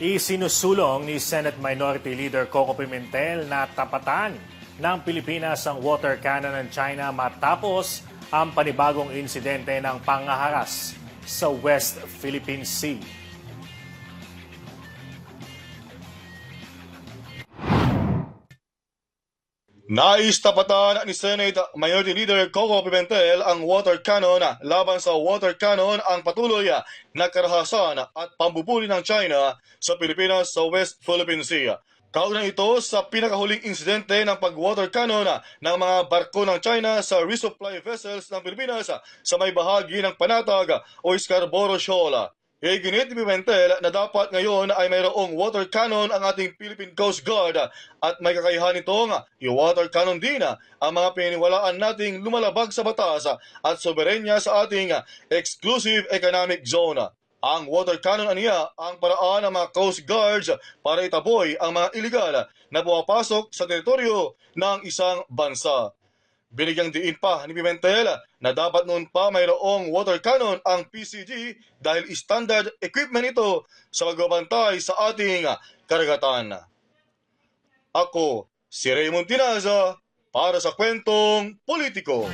Isinusulong ni Senate Minority Leader Coco Pimentel na tapatan ng Pilipinas ang water cannon ng China matapos ang panibagong insidente ng pangaharas sa West Philippine Sea. Nais tapatan ni Senate Minority Leader Coco Pimentel ang water cannon laban sa water cannon ang patuloy na karahasan at pambubuli ng China sa Pilipinas sa West Philippine Sea. Kaugnay ito sa pinakahuling insidente ng pag-water cannon ng mga barko ng China sa resupply vessels ng Pilipinas sa may bahagi ng Panatag o Scarborough Shoal. Iginit ni Pimentel na dapat ngayon ay mayroong water cannon ang ating Philippine Coast Guard at may kakayahan itong i-water cannon din ang mga pininiwalaan nating lumalabag sa batas at soberenya sa ating exclusive economic zone. Ang water cannon aniya ang paraan ng mga Coast Guards para itaboy ang mga iligal na pumapasok sa teritoryo ng isang bansa. Binigyang diin pa ni Pimentel na dapat noon pa mayroong water cannon ang PCG dahil standard equipment ito sa pagbabantay sa ating karagatan. Ako, si Raymond Tinaza, para sa kwentong politiko.